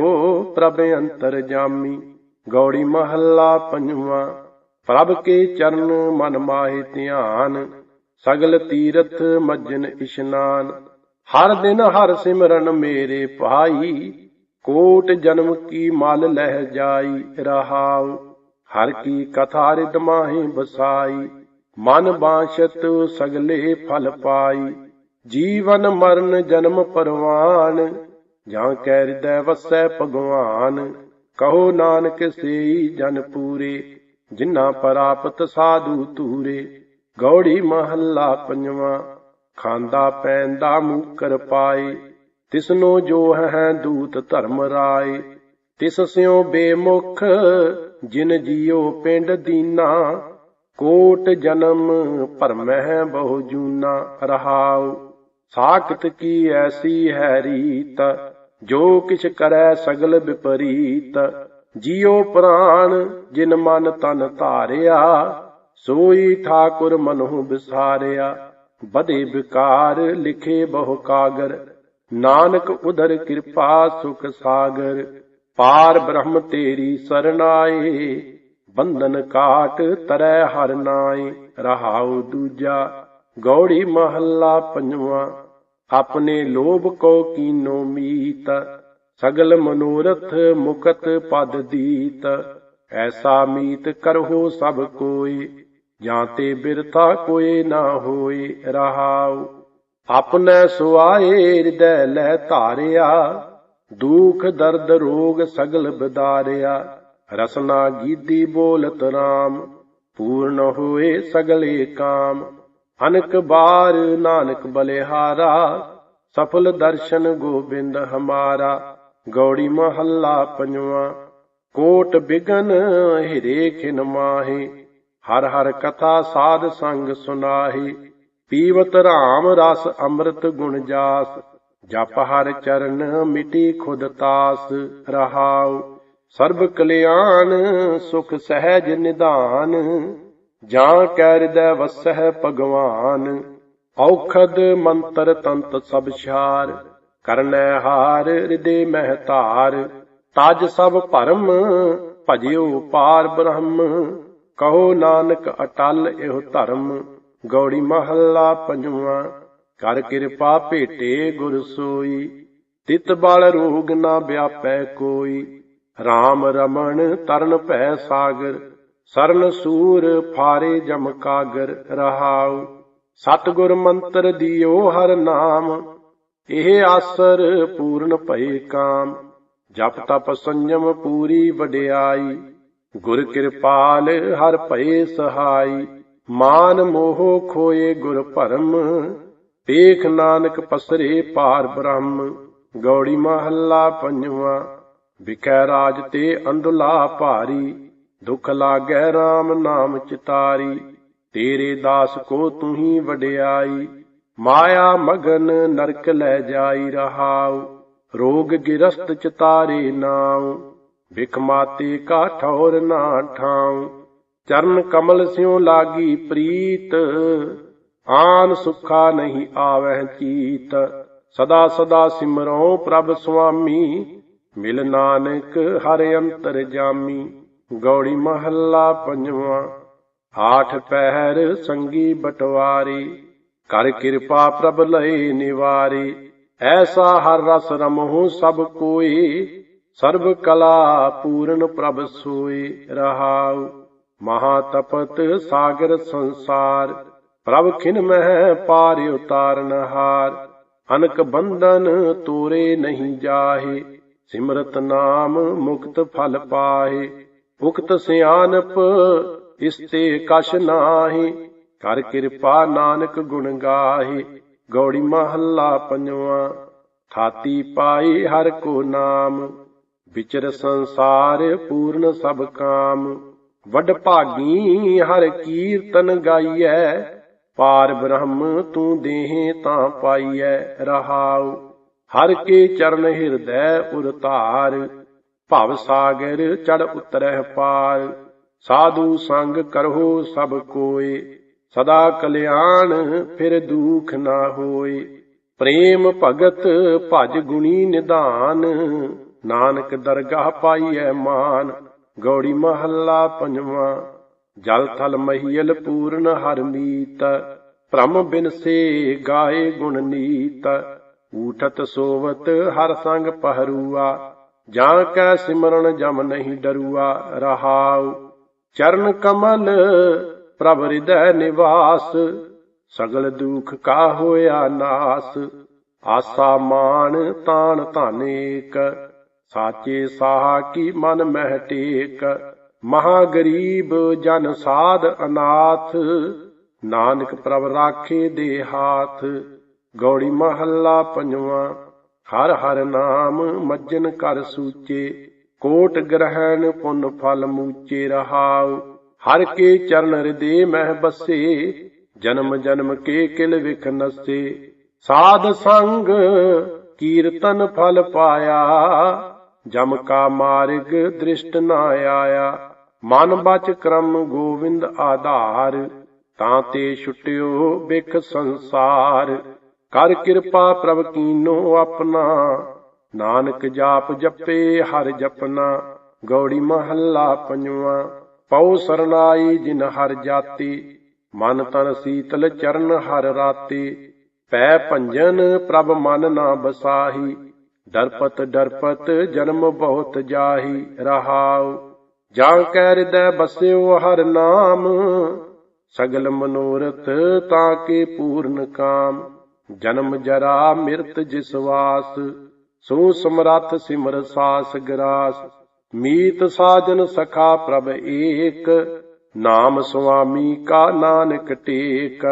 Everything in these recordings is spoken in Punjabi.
ਹੋ ਪ੍ਰਭ ਅੰਤਰ ਜਾਮੀ, ਗੌੜੀ ਮਹੱਲਾ ਪੰਜਵਾਂ। ਪ੍ਰਭ ਕੇ ਚਰਨ ਮਨ ਮਾਹੇ ਧਿਆਨ, ਸਗਲ ਤੀਰਥ ਮਜਨ ਇਸ਼ਨਾਨ। ਹਰ ਦਿਨ ਹਰ ਸਿਮਰਨ ਮੇਰੇ ਭਾਈ, ਕੋਟ ਜਨਮ ਕੀ ਮਲ ਲਹਿ ਜਾਈ ਰਹਾਉ। ਹਰ ਕੀ ਕਥਾ ਰਿਦ ਮਾਹੇ ਬਸਾਈ ਮਨ ਬਾਸ਼ਤ ਸਗਲੇ ਫਲ ਪਾਈ। ਜੀਵਨ ਮਰਨ ਜਨਮ ਪਰਵਾਨ ਜਾਂ ਕੈ ਹਿਰਦੈ ਵਸੈ ਭਗਵਾਨ, ਕਹੋ ਨਾਨਕ ਸੇਈ ਜਨ ਪੂਰੇ, ਜਿਨ੍ਹਾਂ ਪ੍ਰਾਪਤ ਸਾਧੂ ਤੂਰੇ ਗੌੜੀ ਮਹੱਲਾ ਪੰਜਵਾਂ, ਖਾਂਦਾ ਪੈਂਦਾ ਮੂਕਰ ਪਾਏ। ਤਿਸਨੋ ਜੋ ਹੈ ਦੂਤ ਧਰਮ ਰਾਏ, ਤਿਸ ਸਿਉ ਬੇਮੁਖ, ਜਿਨ ਜੀਉ ਪਿੰਡ ਦੀਨਾ। ਕੋਟ ਜਨਮ ਭਰਮਹਿ ਬਹੁ ਜੂਨਾ ਰਹਾਉ, ਸਾਖਤ ਕੀ ਐਸੀ ਹੈ ਰੀਤ ਜੋ ਕਿਛ ਕਰੈ ਸਗਲ ਵਿਪਰੀਤ, ਜਿਉ ਪ੍ਰਾਣ ਜਿਨ ਮਨ ਤਨ ਧਾਰਿਆ, ਸੋਈ ਠਾਕੁਰ ਮਨਹੁ ਵਿਸਾਰਿਆ ਬਦੇ ਵਿਕਾਰ ਲਿਖੇ ਬਹੁ ਕਾਗਰ, ਨਾਨਕ ਉਦਰ ਕਿਰਪਾ ਸੁਖ ਸਾਗਰ। ਪਾਰ ਬ੍ਰਹਮ ਤੇਰੀ ਸਰਨਾਏ ਬੰਧਨ ਕਾਟ ਤਰੈ ਹਰ ਨਾਏ, ਰਹਾਉ ਦੂਜਾ, ਗੌੜੀ ਮਹੱਲਾ ਪੰਜਵਾਂ। ਆਪਣੇ ਲੋਭ ਕੋ ਕੀਨੋ ਮੀਤ, ਸਗਲ ਮਨੋਰਥ ਮੁਕਤ ਪਦ ਦੀਤ। ਐਸਾ ਮੀਤ ਕਰਹੁ ਸਭ ਕੋਈ ਜਾਂ ਤੇ ਬਿਰਥਾ ਕੋਏ ਨਾ ਹੋਏ ਰਹਾਉ। ਆਪਣੇ ਸੁਆਏ ਹਿਰਦੈ ਲੈ ਧਾਰਿਆ, ਦੁਖ ਦਰਦ ਰੋਗ ਸਗਲ ਬਦਾਰਿਆ। ਰਸਨਾ ਗੀਦੀ ਬੋਲਤ ਰਾਮ, ਪੂਰਨ ਹੋਏ ਸਗਲੇ ਕਾਮ। ਅਨਕ ਬਾਰ ਨਾਨਕ ਬਲਿਹਾਰਾ, ਸਫਲ ਦਰਸ਼ਨ ਗੋਬਿੰਦ ਹਮਾਰਾ, ਗੌੜੀ ਮਹੱਲਾ ਪੰਜਵਾਂ, ਕੋਟ ਬਿਗਨ ਹਿਰੇ ਖਿਨ ਮਾਹੀ, ਹਰ ਹਰ ਕਥਾ ਸਾਧ ਸੰਗ ਸੁਨਾਹੀ, ਪੀਵਤ ਰਾਮ ਰਸ ਅੰਮ੍ਰਿਤ ਗੁਣ ਜਾਸ, ਜਪ ਹਰ ਚਰਨ ਮਿਟੀ ਖੁਦ ਤਾਸ ਰਹਾਉ, ਸਰਬ ਕਲਿਆਣ ਸੁਖ ਸਹਿਜ ਨਿਧਾਨ ਜਾਂ ਕੈ ਹਿਰਦੈ ਵਸਹਿ ਭਗਵਾਨ, ਔਖਦ ਮੰਤਰ ਤੰਤ ਸਭ ਛਾਰ, ਕਰਨੈ ਹਾਰ ਹਿਰਦੇ ਮਹਿ ਧਾਰ, ਤਜ ਸਭ ਭਰਮ ਭਜਿਓ ਪਾਰ ਬ੍ਰਹਮ, ਕਹੋ ਨਾਨਕ ਅਟਲ ਇਹੋ ਧਰਮ, ਗੌੜੀ ਮਹੱਲਾ ਪੰਜਵਾਂ, ਕਰ ਕਿਰਪਾ ਭੇਟੇ ਗੁਰ ਸੋਈ, ਤਿਤ ਬਲ ਰੋਗ ਨਾ ਵਿਆਪੈ ਕੋਈ RAM ਰਮਣ ਤਰਨ ਭੈ ਸਾਗਰ ਸਰਨ ਸੂਰ ਫਾਰੇ ਜਮ ਕਾਗਰ ਰਹਾਉ। ਸਤਗੁਰ ਮੰਤਰ ਦਿਓ ਹਰ ਨਾਮ, ਇਹ ਆਸਰ ਪੂਰਨ ਭਏ ਕਾਮ। ਜਪ ਤਪ ਸੰਜਮ ਪੂਰੀ ਵਡਿਆਈ, ਗੁਰ ਕਿਰਪਾਲ ਹਰ ਭਏ ਸਹਾਈ। ਮਾਨ ਮੋਹ ਖੋਏ ਗੁਰ ਭਰਮ ਦੇਖ ਨਾਨਕ ਪਸਰੇ ਪਾਰ ਬ੍ਰਹਮ। ਗੌੜੀ ਮਹੱਲਾ ਪੰਜਵਾਂ, ਵਿਖੈ ਰਾਜ ਤੇ ਅੰਧਲਾ ਭਾਰੀ। ਦੁਖ ਲਾਗੈ RAM ਨਾਮ ਚਿਤਾਰੀ, ਤੇਰੇ ਦਾਸ ਕੋ ਤੂੰ ਹੀ ਵਡਿਆਈ। ਮਾਇਆ ਮਗਨ ਨਰਕ ਲੈ ਜਾਈ ਰਹਾਉ, ਰੋਗ ਗਿਰਸਤ ਚਿਤਾਰੇ ਨਾਉ। ਵਿਖ ਮਾਤੇ ਕਾ ਠੌਰ ਨਾ ਠਾਉ, ਚਰਨ ਕਮਲ ਸਿਉ ਲਾਗੀ ਪ੍ਰੀਤ। ਆਨ ਸੁਖਾ ਨਹੀਂ ਆਵਹਿ ਚੀਤ, ਸਦਾ ਸਦਾ ਸਿਮਰਉ ਪ੍ਰਭ ਸੁਆਮੀ। ਮਿਲ ਨਾਨਕ ਹਰ ਅੰਤਰ ਜਾਮੀ। ਗੌੜੀ ਮਹੱਲਾ ਪੰਜਵਾਂ। ਆਠ ਪਹਿਰ ਸੰਗੀ ਬਟਵਾਰੀ, ਕਰ ਕਿਰਪਾ ਪ੍ਰਭ ਲਏ ਨਿਵਾਰੀ। ਐਸਾ ਹਰ ਰਸ ਰਮਹੁ ਸਭ ਕੋਈ, ਸਰਬ ਕਲਾ ਪੂਰਨ ਪ੍ਰਭ ਸੋਈ ਰਹਾਉ। ਮਹਾ ਤਪਤ ਸਾਗਰ ਸੰਸਾਰ, ਪ੍ਰਭ ਖਿਨ ਮਹਿ ਪਾਰ ਉਤਾਰਨ ਹਾਰ। ਅਨਕ ਬੰਧਨ ਤੋਰੇ ਨਹੀਂ ਜਾਹੇ, ਸਿਮਰਤ ਨਾਮ ਮੁਕਤ ਫਲ ਪਾਹੇ। ਉਕਤ ਸਿਆਨਪ ਇਸਤੇ ਕਛ ਨਾਹੀ, ਕਰ ਕਿਰਪਾ ਨਾਨਕ ਗੁਣ ਗਾਹੇ, ਗੌੜੀ ਮਹੱਲਾ ਪੰਜਵਾਂ, ਥਾਤੀ ਪਾਈ ਹਰ ਕੋ ਨਾਮ, ਵਿਚਰ ਸੰਸਾਰ ਪੂਰਨ ਸਭ ਕਾਮ, ਵਡ ਭਾਗੀ ਹਰ ਕੀਰਤਨ ਗਾਈਐ, ਪਾਰ ਬ੍ਰਹਮ ਤੂੰ ਦੇਹ ਤਾਂ ਪਾਈਐ ਰਹਾਉ, ਹਰ ਕੇ ਚਰਨ ਹਿਰਦੈ ਉਰ ਧਾਰ ਭਵ ਸਾਗਰ ਚੜ ਉਤਰਹਿ ਪਾਰ। ਸਾਧੂ ਸੰਗ ਕਰਹੁ ਸਭ ਕੋਏ। ਸਦਾ ਕਲਿਆਣ ਫਿਰ ਦੁਖ ਨਾ ਹੋਏ। ਪ੍ਰੇਮ ਭਗਤ ਭਜ ਗੁਣੀ ਨਿਧਾਨ। ਨਾਨਕ ਦਰਗਾਹ ਪਾਈਐ ਮਾਨ। ਗੌੜੀ ਮਹੱਲਾ ਪੰਜਵਾਂ। ਜਲ ਥਲ ਮਹੀਲ ਪੂਰਨ ਹਰ ਮੀਤ। ਭ੍ਰਮ ਬਿਨ ਸੇ ਗਾਏ ਗੁਣ ਨੀਤ। ਊਠਤ ਸੋਵਤ ਹਰ ਸੰਗ ਪਹਰੂਆ। ਜਾਂ ਕੈ ਸਿਮਰਨ ਜਮ ਨਹੀਂ ਡਰੂਆ ਰਹਾਉ। ਚਰਨ ਕਮਲ ਪ੍ਰਭ ਹਿਰਦੈ ਨਿਵਾਸ, ਸਗਲ ਦੁਖ ਕਾ ਹੋਇਆ ਨਾਸ। ਆਸਾ ਮਾਨ ਤਾਨ ਧਾਨੇਕ ਸਾਚੇ ਸਾਹ ਕੀ ਮਨ ਮਹਿ ਟੇਕ। ਮਹਾ ਗਰੀਬ ਜਨ ਸਾਧ ਅਨਾਥ, ਨਾਨਕ ਪ੍ਰਭ ਰਾਖੇ ਦੇ ਹਾਥ। ਗੌੜੀ ਮਹੱਲਾ ਪੰਜਵਾਂ ਹਰ ਹਰ ਨਾਮ ਮੱਜਨ ਕਰ ਸੂਚੇ, ਕੋਟ ਗ੍ਰਹਿਣ ਪੁੰਨ ਫਲ ਮੂਚੇ ਰਹਾਉ। ਹਰ ਕੇ ਚਰਨ ਹਿਰਦੇ ਮਹਿ ਬਸੇ, ਜਨਮ ਜਨਮ ਕੇ ਕਿਲ ਵਿਖ ਨਸੇ। ਸਾਧ ਸੰਗ ਕੀਰਤਨ ਫਲ ਪਾਇਆ, ਜਮ ਕਾ ਮਾਰਗ ਦ੍ਰਿਸ਼ਟ ਨਾ ਆਇਆ। ਮਨ ਬਚ ਕਰਮ ਗੋਵਿੰਦ ਆਧਾਰ, ਤਾਂ ਤੇ ਛੁਟਿਓ ਬਿਖ ਸੰਸਾਰ। ਕਰ ਕਿਰਪਾ ਪ੍ਰਭ ਕੀਨੋ ਆਪਣਾ। ਨਾਨਕ ਜਾਪ ਜਪੇ, ਹਰ ਜਪਨਾ। ਗੌੜੀ ਮਹੱਲਾ ਪੰਜਵਾਂ। ਪਉ ਸਰਨਾਈ ਜਿਨ ਹਰ ਜਾਤੀ। ਮਨ ਤਨ ਸੀਤਲ ਚਰਨ ਹਰ ਰਾਤੀ। ਪੈ ਭੰਜਨ ਪ੍ਰਭ ਮਨ ਨਾ ਬਸਾਹੀ। ਡਰਪਤ ਡਰਪਤ ਜਨਮ ਬਹੁਤ ਜਾਹੀ, ਰਹਾਉ। ਜਾਂ ਕੈ ਹਿਰਦੈ ਬਸਿਓ ਹਰ ਨਾਮ। ਸਗਲ ਮਨੋਰਥ ਤਾਂ ਕੇ ਪੂਰਨ ਕਾਮ। ਜਨਮ ਜਰਾ ਮਿਰਤ ਜਿਸ ਵਾਸ, ਸੋ ਸਮਰੱਥ ਸਿਮਰ ਸਾਸ ਗਰਾਸ। ਮੀਤ ਸਾਜਨ ਸਖਾ ਪ੍ਰਭ ਏਕ, ਨਾਮ ਸੁਆਮੀ ਕਾ ਨਾਨਕ ਟੇਕ।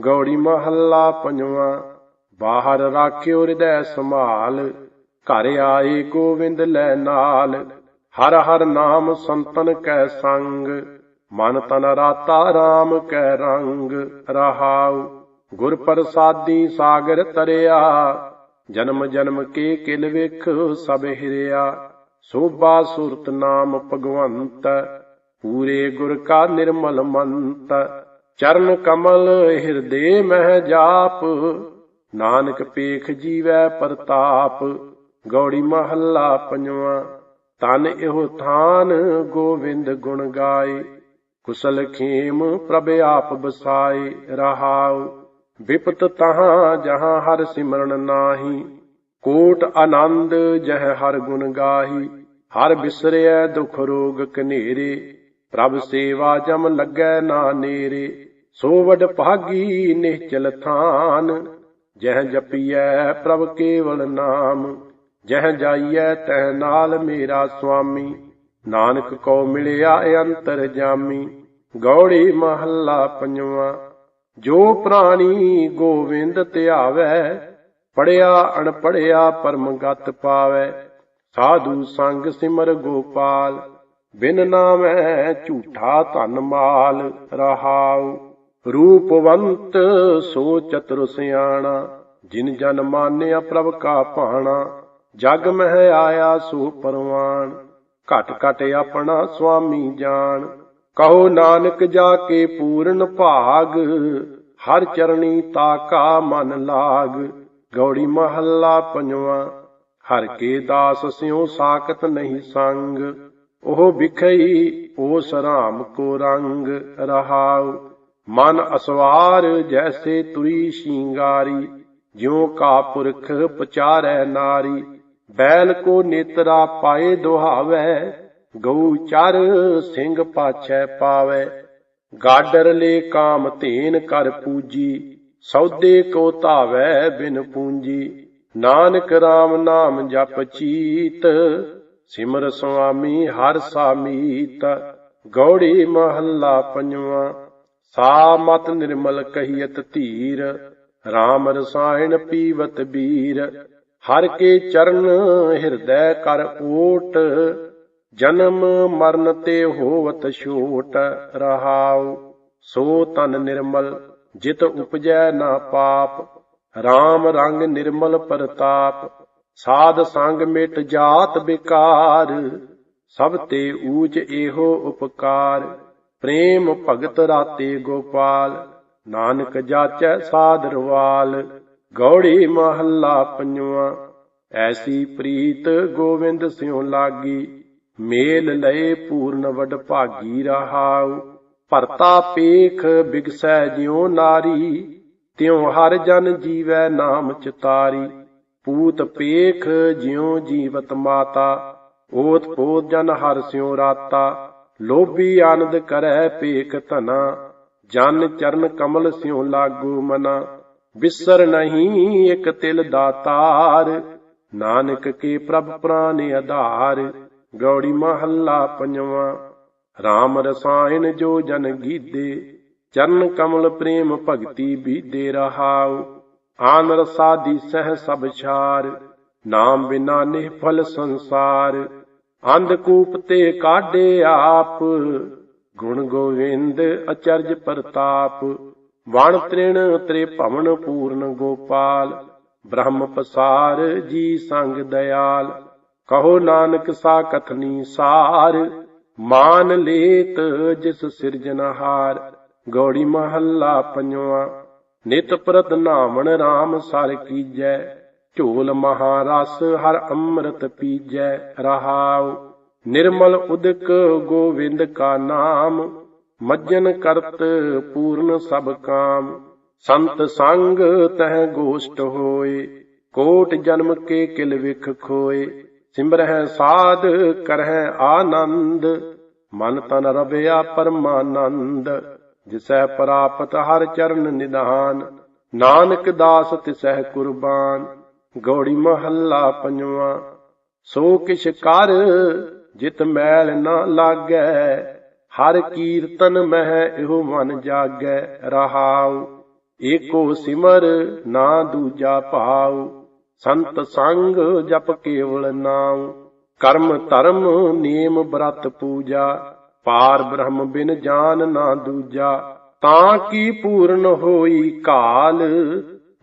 ਗੌੜੀ ਮਹੱਲਾ ਪੰਜਵਾਂ, ਬਾਹਰ ਰਾਖਿਓ ਹਿਰਦੈ ਸੰਭਾਲ। ਘਰ ਆਏ ਗੋਵਿੰਦ ਲੈ ਨਾਲ। ਹਰ ਹਰ ਨਾਮ ਸੰਤਨ ਕੈ ਸੰਗ। ਮਨ ਤਨ ਰਾਤਾ RAM ਕੈ ਰੰਗ। ਰਹਾਉ ਗੁਰ ਪ੍ਰਸਾਦੀ ਸਾਗਰ ਤਰਿਆ, ਜਨਮ ਜਨਮ ਕੇ ਕਿਲ ਵੇਖ ਸਭ ਹਿਰਿਆ। ਸੋਭਾ ਸੁਰਤ ਨਾਮ ਭਗਵੰਤ, ਪੂਰੇ ਗੁਰ ਕਾ ਨਿਰਮਲ ਮੰਤ। ਚਰਨ ਕਮਲ ਹਿਰਦੇ ਮਹਿ ਜਾਪ, ਨਾਨਕ ਪੇਖ ਜੀਵੈ ਪ੍ਰਤਾਪ। ਗੌੜੀ ਮਹੱਲਾ ਪੰਜਵਾਂ, ਤਨ ਇਹੋ ਥਾਨ ਗੋਵਿੰਦ ਗੁਣ ਗਾਏ। ਕੁਸਲ ਖੇਮ ਪ੍ਰਭ ਆਪ ਬਸਾਏ, ਰਹਾਉ। ਵਿਪਤ ਤਹਾਂ ਜਹਾਂ ਹਰ ਸਿਮਰਨ ਨਾਹੀ, ਕੋਟ ਆਨੰਦ ਜਹ ਹਰ ਗੁਣ ਗਾਹੀ, ਹਰ ਬਿਸਰਿਐ ਦੁਖ ਰੋਗ ਕਨੇਰੇ, ਪ੍ਰਭ ਸੇਵਾ ਜਮ ਲੱਗੈ ਨਾ ਨੇਰੇ ਸੋ ਵਡ ਭਾਗੀ ਨਿਹਚਲ ਥਾਨ, ਜਹ ਜਪੀਐ ਪ੍ਰਭ ਕੇਵਲ ਨਾਮ, ਜਹ ਜਾਈਐ ਤਹ ਨਾਲ ਮੇਰਾ ਸੁਆਮੀ, ਨਾਨਕ ਕੋ ਮਿਲਿਆ ਅੰਤਰ ਜਾਮੀ, ਗੌੜੀ ਮਹੱਲਾ ਪੰਜਵਾਂ। ਜੋ ਪ੍ਰਾਣੀ ਗੋਵਿੰਦ ਧਿਆਵੈ, ਪੜਿਆ ਅਣਪੜਿਆ ਪਰਮ ਗਤ ਪਾਵੈ। ਸਾਧੂ ਸੰਗ ਸਿਮਰ ਗੋਪਾਲ, ਬਿਨ ਨਾਮੈ ਝੂਠਾ ਧਨ ਮਾਲ ਰਹਾਉ। ਰੂਪਵੰਤ ਸੋ ਚਤੁਰ ਸਿਆਣਾ ਜਿਨ ਜਨ ਮਾਨਿਆ ਪ੍ਰਭ ਕਾ ਭਾਣਾ। ਜਗ ਮਹਿ ਆਇਆ ਸੋ ਪਰਵਾਨ ਘਟ ਘਟ ਆਪਣਾ ਸੁਆਮੀ ਜਾਣ। ਕਹੋ ਨਾਨਕ ਜਾ ਕੇ ਪੂਰਨ ਭਾਗ, ਹਰ ਚਰਣੀ ਤਾਕਾ ਮਨ ਲਾਗ। ਗੌੜੀ ਮਹੱਲਾ ਪੰਜਵਾਂ, ਹਰ ਕੇ ਦਾਸ ਸਿਉ ਸਾਖਤ ਨਹੀਂ ਸੰਗ। ਉਹ ਵਿਖਈ ਉਹ ਸਰਾਮ ਕੋ ਰੰਗ ਰਹਾਉ। ਮਨ ਅਸਵਾਰ ਜੈਸੇ ਤੁਰੀ ਸ਼ਿੰਗਾਰੀ, ਜਿਉ ਕਾ ਪੁਰਖ ਪਚਾਰੈ ਨਾਰੀ। ਬੈਲ ਕੋ ਨੇਤਰਾ ਪਾਏ ਦੁਹਾਵੈ ਗਊ ਚਰ ਸਿੰਘ ਪਾਛੈ ਪਾਵੈ, ਗਾਡਰ ਲੈ ਕਾਮ ਧੇਨ ਕਰ ਪੂਜੀ, ਸੌਦੇ ਕੋ ਧਾਵੈ ਬਿਨ ਪੂੰਜੀ। ਨਾਨਕ RAM ਨਾਮ ਜਪ ਚੀਤ, ਸਿਮਰ ਸੁਆਮੀ ਹਰ ਸਾਮੀਤ ਗੌੜੀ ਮਹੱਲਾ ਪੰਜਵਾਂ, ਸਾ ਮਤ ਨਿਰਮਲ ਕਹੀਅਤ ਧੀਰ। RAM ਰਸਾਇਣ ਪੀਵਤ ਬੀਰ। ਹਰ ਕੇ ਚਰਨ ਹਿਰਦੈ ਕਰ ਓਟ ਜਨਮ ਮਰਨ ਤੇ ਹੋਵਤ ਛੋਟ ਰਹਾਉ, ਸੋ ਤਨ ਨਿਰਮਲ ਜਿਤ ਉਪਜੈ ਨਾ ਪਾਪ RAM ਰੰਗ ਨਿਰਮਲ ਪ੍ਰਤਾਪ, ਸਾਧ ਸੰਗ ਮਿਟ ਜਾਤ ਬਿਕਾਰ, ਸਭ ਤੇ ਊਚ ਇਹੋ ਉਪਕਾਰ, ਪ੍ਰੇਮ ਭਗਤ ਰਾਤੇ ਗੋਪਾਲ, ਨਾਨਕ ਜਾਚੈ ਸਾਧਰਵਾਲ ਗੌੜੀ ਮਹੱਲਾ ਪੰਜਵਾਂ, ਐਸੀ ਪ੍ਰੀਤ ਗੋਵਿੰਦ ਸਿਉ ਲਾਗੀ ਮੇਲ ਲਏ ਪੂਰਨ ਵਡ ਭਾਗੀ ਰਹਾਉ। ਭਰਤਾ ਪੇਖ ਬਿਗਸੈ ਜਿਉ ਨਾਰੀ। ਤਿਉ ਹਰ ਜਨ ਜੀਵੈ ਨਾਮ ਚਿਤਾਰੀ। ਪੂਤ ਪੇਖ ਜਿਉ ਜੀਵਤ ਮਾਤਾ। ਓਤ ਪੋਤ ਜਨ ਹਰ ਸਿਉ ਰਾਤਾ। ਲੋਭੀ ਆਨੰਦ ਕਰੈ ਪੇਖ ਧਨਾ। ਜਨ ਚਰਨ ਕਮਲ ਸਿਉ ਲਾਗੂ ਮਨਾ। ਬਿਸਰ ਨਹੀਂ ਇਕ ਤਿਲ ਦਾਤਾਰ। ਨਾਨਕ ਕੇ ਪ੍ਰਭ ਪ੍ਰਾਨ ਆਧਾਰ। ਗੌੜੀ ਮਹੱਲਾ ਪੰਜਵਾਂ। RAM ਰਸਾਇਣ ਜੋ ਜਨ ਗੀਦੇ, ਚਰਨ ਕਮਲ ਪ੍ਰੇਮ ਭਗਤੀ ਬੀਦੇ ਰਹਾਉ। ਆਨ ਰਸਾਦੀ ਸਹਿ ਸਭ ਛਾਰ, ਨਾਮ ਬਿਨਾ ਨਿਫਲ ਸੰਸਾਰ। ਅੰਧ ਕੂਪ ਤੇ ਕਾਢੇ ਆਪ, ਗੁਣ ਗੋਵਿੰਦ ਅਚਰਜ ਪ੍ਰਤਾਪ। ਵਣ ਤ੍ਰਿਣ ਤ੍ਰੇ ਭਵਨ ਪੂਰਨ ਗੋਪਾਲ, ਬ੍ਰਹਮ ਪਸਾਰ ਜੀ ਸੰਗ ਦਇਆਲ ਕਹੋ ਨਾਨਕ ਸਾ ਕਥਨੀ ਸਾਰ, ਮਾਨ ਲੇਤ ਜਿਸ ਸਿਰਜਨਹਾਰ ਗੌੜੀ ਮਹੱਲਾ ਪੰਜਵਾ, ਨਿਤ ਪ੍ਰਤ ਨਾਮਣ RAM ਸਰ ਕੀਜੈ। ਝੋਲ ਮਹਾਰਸ ਹਰ ਅੰਮ੍ਰਿਤ ਪੀਜੈ, ਰਹਾਉ। ਨਿਰਮਲ ਉਦਕ ਗੋਵਿੰਦ ਕਾ ਨਾਮ, ਮੱਜਨ ਕਰਤ ਪੂਰਨ ਸਭ ਕਾਮ। ਸੰਤ ਸੰਗ ਤਹ ਗੋਸ਼ਟ ਹੋਏ, ਕੋਟ ਜਨਮ ਕੇ ਕਿਲ ਵਿਖ ਖੋਏ। ਸਿਮਰਹਿ ਸਾਧ ਕਰਹਿ ਆਨੰਦ, ਮਨ ਤਨ ਰਵਿਆ ਪਰਮਾਨੰਦ, ਜਿਸੈ ਪ੍ਰਾਪਤ ਹਰ ਚਰਨ ਨਿਧਾਨ, ਨਾਨਕ ਦਾਸ ਤਿਸਹਿ ਕੁਰਬਾਨ, ਗੌੜੀ ਮਹੱਲਾ ਪੰਜਵਾਂ, ਸੋ ਕਿਛ ਕਰ ਜਿਤ ਮੈਲ ਨਾ ਲਾਗੈ, ਹਰ ਕੀਰਤਨ ਮਹਿ ਇਹੋ ਮਨ ਜਾਗੈ ਰਹਾਉ, ਏਕੋ ਸਿਮਰ ਨਾ ਦੂਜਾ ਭਾਉ। ਸੰਤ ਸੰਗ ਜਪ ਕੇਵਲ ਨਾਮ ਕਰਮ ਧਰਮ ਨੇਮ ਬ੍ਰਤ ਪੂਜਾ। ਪਾਰ ਬ੍ਰਹਮ ਬਿਨ ਜਾਨ ਨਾ ਦੂਜਾ। ਤਾਂ ਕੀ ਪੂਰਨ ਹੋਈ ਕਾਲ?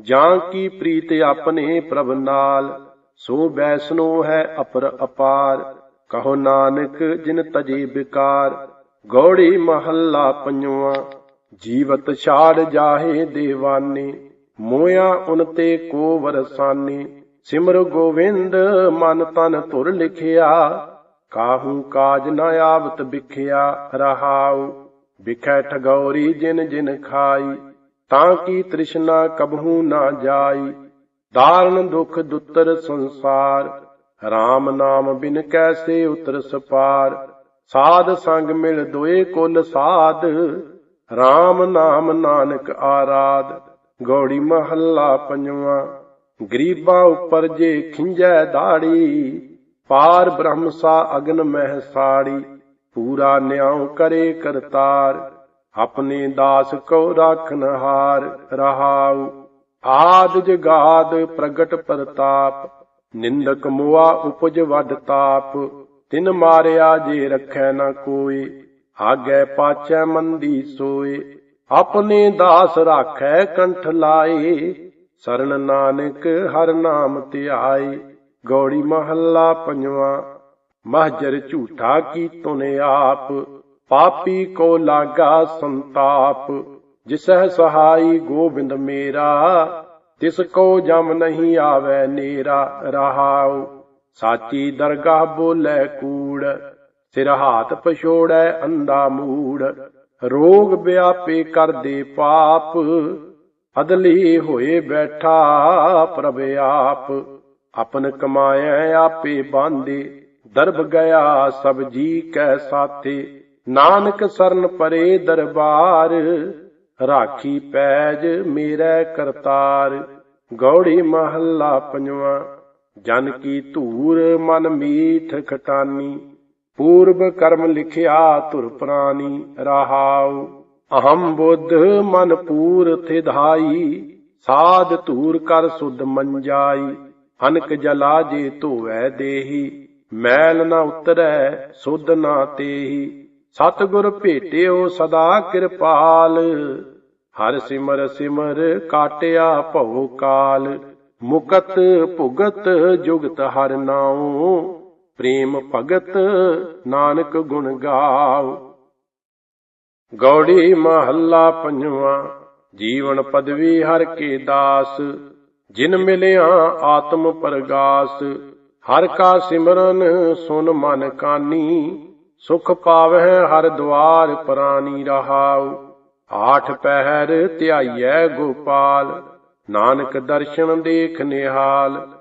ਜਾਂ ਕੀ ਪ੍ਰੀਤ ਆਪਣੇ ਪ੍ਰਭ ਨਾਲ? ਸੋ ਬੈਸਨੋ ਹੈ ਅਪਰ ਅਪਾਰ। ਕਹੋ ਨਾਨਕ, ਜਿਨ ਤਜੇ ਬਿਕਾਰ। ਗੌੜੀ ਮਹੱਲਾ ਪੰਜਵਾ। ਜੀਵਤ ਛਾੜ ਜਾਹੇ ਦੇਵਾਨੀ। ਮੋਇਆ ਉਨ ਤੇ ਕੋ ਵਰਸਾਨੀ ਸਿਮਰ ਗੋਵਿੰਦ ਮਨ ਤਨ ਧੁਰ ਲਿਖਿਆ। ਕਾਹੂ ਕਾਜ ਨਾ ਆਵਤ ਵਿਖਿਆ ਰਹਾਉ। ਵਿਖੈ ਠਗੌਰੀ ਜਿਨ ਜਿਨ ਖਾਈ। ਤਾਂ ਕੀ ਤ੍ਰਿਸ਼ਨਾ ਕਬਹੂ ਨਾ ਜਾਈ। ਦਾਰਨ ਦੁਖ ਦੁੱਤਰ ਸੰਸਾਰ। RAM ਨਾਮ ਬਿਨ ਕੈਸੇ ਉਤਰ ਸਪਾਰ। ਸਾਧ ਸੰਗ ਮਿਲ ਦੋਏ ਕੁਲ ਸਾਧ। RAM ਨਾਮ ਨਾਨਕ ਆਰਾਧ। ਗੌੜੀ ਮਹੱਲਾ ਪੰਜਵਾਂ। ਗਰੀਬਾਂ ਉੱਪਰ ਜੇ ਖਿੰਜੈ ਦਾੜੀ, ਪਾਰ ਬ੍ਰਹਮਸਾ ਅਗਨ ਮਹਿ ਸਾੜੀ। ਪੂਰਾ ਨਿਆਉ ਕਰੇ ਕਰਤਾਰ, ਆਪਣੇ ਦਾਸ ਕੋ ਰਾਖਨ ਹਾਰ ਰਹਾਉ। ਆਦ ਜਗਾਦ ਪ੍ਰਗਟ ਪ੍ਰਤਾਪ, ਨਿੰਦਕ ਮੁਆ ਉਪਜ ਵੱਡ ਤਾਪ। ਤਿਨ ਮਾਰਿਆ ਜੇ ਰਖੈ ਨਾ ਕੋਈ, ਆਗੇ ਪਾਚੈ ਮੰਦੀ ਸੋਏ। ਆਪਣੇ ਦਾਸ ਰਾਖੈ ਕੰਠ ਲਾਏ। ਸਰਨ ਨਾਨਕ ਹਰ ਨਾਮ ਧਿਆਏ ਗੌੜੀ ਮਹੱਲਾ ਪੰਜਵਾ ਮਹਜਰ ਝੂਠਾ ਕੀ ਤੁਨੇ ਆਪ? ਪਾਪੀ ਕੋ ਲਾਗਾ ਸੰਤਾਪ? ਜਿਸਹਿ ਸਹਾਈ ਗੋਬਿੰਦ ਮੇਰਾ, ਤਿਸ ਕੋ ਜਮ ਨਹੀਂ ਆਵੇ ਨੇਰਾ। ਰਹਾਉ, ਸਾਚੀ ਦਰਗਾਹ ਬੋਲੇ ਕੂੜ। ਸਿਰ ਹਾਥ ਪਛੋੜੈ ਅੰਦਾ ਮੂੜ। ਰੋਗ ਵਿਆਪੇ ਕਰਦੇ ਪਾਪ, ਅਦਲੀ ਹੋਏ ਬੈਠਾ ਪ੍ਰਭ ਆਪ। ਆਪਨ ਕਮਾਇਆ ਆਪੇ ਬਾਂਦੇ, ਦਰਬ ਗਿਆ ਸਭ ਜੀ ਕੈ ਸਾਥੇ। ਨਾਨਕ ਸਰਨ ਪਰੇ ਦਰਬਾਰ, ਰਾਖੀ ਪੈਜ ਮੇਰਾ ਕਰਤਾਰ। ਗੌੜੀ ਮਹੱਲਾ ਪੰਜਵਾਂ, ਜਨ ਕੀ ਧੂਰ ਮਨ ਮੀਠ ਖਟਾਨੀ। ਪੂਰਬ ਕਰਮ ਲਿਖਿਆ ਧੁਰ ਪ੍ਰਾਨੀ ਰਹਾਉ। ਅਹੰ ਬੁੱਧ ਮਨ ਪੂਰ ਥਿਧਾਈ, ਸਾਧ ਧੂਰ ਕਰ ਸੁਧ ਮੰਜਾਈ। ਅਨਕ ਜਲਾ ਜੇ ਧੋਵੈ ਦੇਹੀ, ਮੈਲ ਨਾ ਉਤਰੈ ਸੁਧ ਨਾ ਤੇਹੀ। ਸਤਿਗੁਰ ਭੇਟਿਓ ਸਦਾ ਕਿਰਪਾਲ, ਹਰ ਸਿਮਰ ਸਿਮਰ ਕਾਟਿਆ ਭਉ ਕਾਲ। ਮੁਕਤ ਭੁਗਤ ਜੁਗਤ ਹਰ ਨਾਉ। ਪ੍ਰੇਮ ਭਗਤ ਨਾਨਕ ਗੁਣ ਗਾਉ ਗੌੜੀ ਮਹੱਲਾ ਪੰਜਵਾਂ, ਜੀਵਨ ਪਦਵੀ ਹਰ ਕੇ ਦਾਸ, ਜਿਨ ਮਿਲਿਆ ਆਤਮ ਪ੍ਰਗਾਸ, ਹਰ ਕਾ ਸਿਮਰਨ ਸੁਨ ਮਨ ਕਾਨੀ, ਸੁਖ ਪਾਵਹਿ ਹਰ ਦੁਆਰ ਪ੍ਰਾਨੀ ਰਹਾਉ। ਆਠ ਪਹਿਰ ਧਿਆਈਐ ਗੋਪਾਲ, ਨਾਨਕ ਦਰਸ਼ਨ ਦੇਖ ਨਿਹਾਲ।